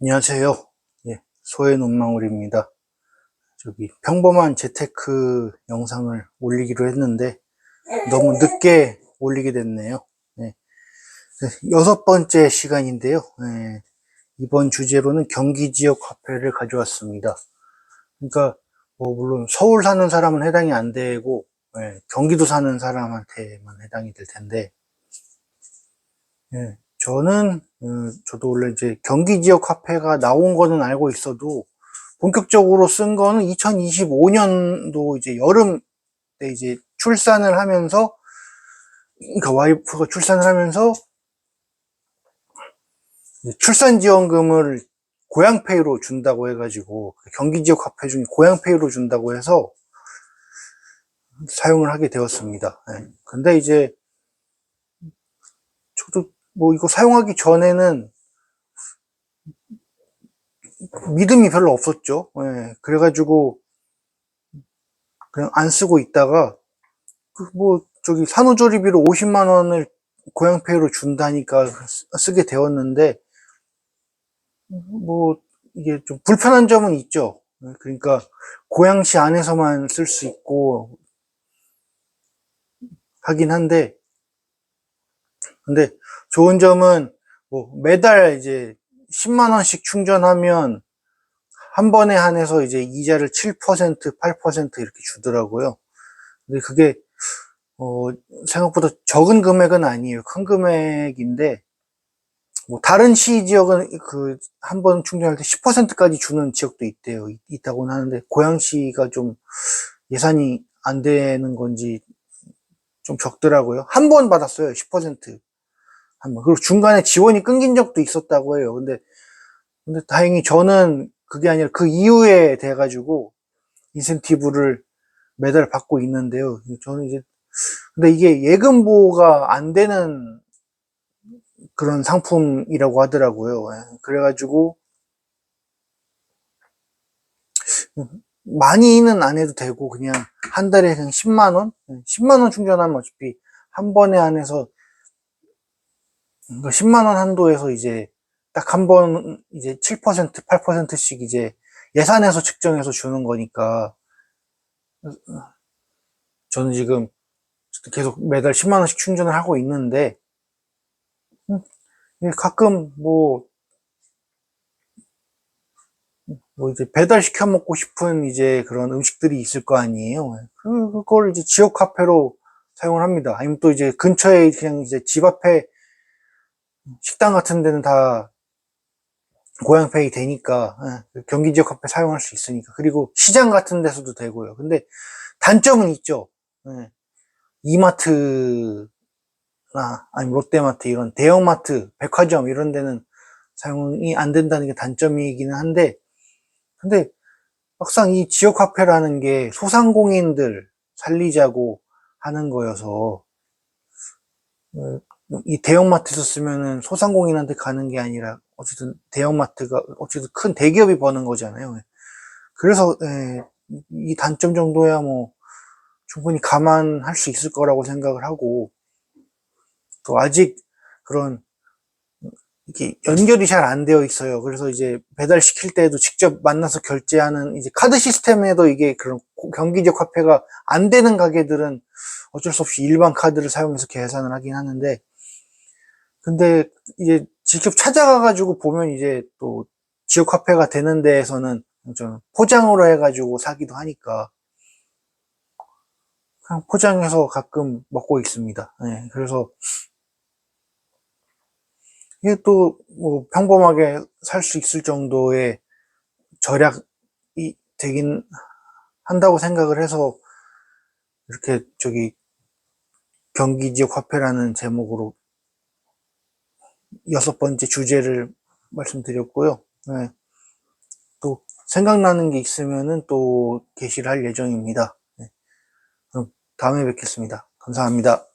안녕하세요. 예, 소의 눈망울입니다. 저기 평범한 재테크 영상을 올리기로 했는데 너무 늦게 올리게 됐네요. 예, 여섯 번째 시간인데요. 예, 이번 주제로는 경기 지역 화폐를 가져왔습니다. 그러니까 뭐 물론 서울 사는 사람은 해당이 안 되고 예, 경기도 사는 사람한테만 해당이 될 텐데 예, 저는 어, 저도 원래 이제 경기 지역 화폐가 나온 거는 알고 있어도 본격적으로 쓴 거는 2025년도 이제 여름 때 이제 출산을 하면서 그러니까 와이프가 출산을 하면서 출산 지원금을 고향페이로 준다고 해가지고 경기 지역 화폐 중에 고향페이로 준다고 해서 사용을 하게 되었습니다. 예. 근데 이제 저도 뭐 이거 사용하기 전에는 믿음이 별로 없었죠. 예, 그래가지고 그냥 안 쓰고 있다가 그 뭐 저기 산후조리비로 50만 원을 고향페이로 준다니까 쓰게 되었는데 뭐 이게 좀 불편한 점은 있죠. 예, 그러니까 고향시 안에서만 쓸 수 있고 하긴 한데 근데 좋은 점은 뭐 매달 이제 10만 원씩 충전하면 한 번에 한해서 이제 이자를 7%, 8% 이렇게 주더라고요. 근데 그게 어 생각보다 적은 금액은 아니에요. 큰 금액인데 뭐 다른 시 지역은 그 한 번 충전할 때 10%까지 주는 지역도 있대요. 있다고는 하는데 고양시가 좀 예산이 안 되는 건지 좀 적더라고요. 한 번 받았어요. 10%. 한 번. 그리고 중간에 지원이 끊긴 적도 있었다고 해요. 근데, 근데 다행히 저는 그게 아니라 그 이후에 돼가지고 인센티브를 매달 받고 있는데요. 저는 이제, 근데 이게 예금 보호가 안 되는 그런 상품이라고 하더라고요. 예. 그래가지고, 많이는 안 해도 되고, 그냥 한 달에 그냥 10만 원? 10만 원 충전하면 어차피 한 번에 한해서 10만 원 한도에서 이제 딱 한 번 이제 7% 8%씩 이제 예산에서 측정해서 주는 거니까 저는 지금 계속 매달 10만 원씩 충전을 하고 있는데 가끔 뭐, 뭐 이제 배달 시켜 먹고 싶은 이제 그런 음식들이 있을 거 아니에요. 그, 그걸 이제 지역 카페로 사용을 합니다. 아니면 또 이제 근처에 그냥 이제 집 앞에 식당 같은 데는 다 고향페이 되니까 예, 경기 지역 화폐 사용할 수 있으니까 그리고 시장 같은 데서도 되고요. 근데 단점은 있죠. 예, 이마트나 아니면 롯데마트 이런 대형마트, 백화점 이런 데는 사용이 안 된다는 게 단점이기는 한데 근데 막상 이 지역 화폐라는 게 소상공인들 살리자고 하는 거여서 어, 이 대형마트에서 쓰면은 소상공인한테 가는 게 아니라 어쨌든 대형마트가 어쨌든 큰 대기업이 버는 거잖아요. 그래서 예, 이 단점 정도야 뭐 충분히 감안할 수 있을 거라고 생각을 하고 또 아직 그런 이게 연결이 잘 안 되어 있어요. 그래서 이제 배달 시킬 때도 직접 만나서 결제하는 이제 카드 시스템에도 이게 그런 경기적 화폐가 안 되는 가게들은 어쩔 수 없이 일반 카드를 사용해서 계산을 하긴 하는데 근데 이제 직접 찾아가가지고 보면 이제 또 지역 화폐가 되는 데에서는 좀 포장으로 해가지고 사기도 하니까 그냥 포장해서 가끔 먹고 있습니다. 네, 그래서 이게 또 뭐 평범하게 살 수 있을 정도의 절약이 되긴 한다고 생각을 해서 이렇게 저기 경기 지역 화폐라는 제목으로 여섯 번째 주제를 말씀드렸고요. 네. 또 생각나는 게 있으면은 또 게시를 할 예정입니다. 네. 그럼 다음에 뵙겠습니다. 감사합니다.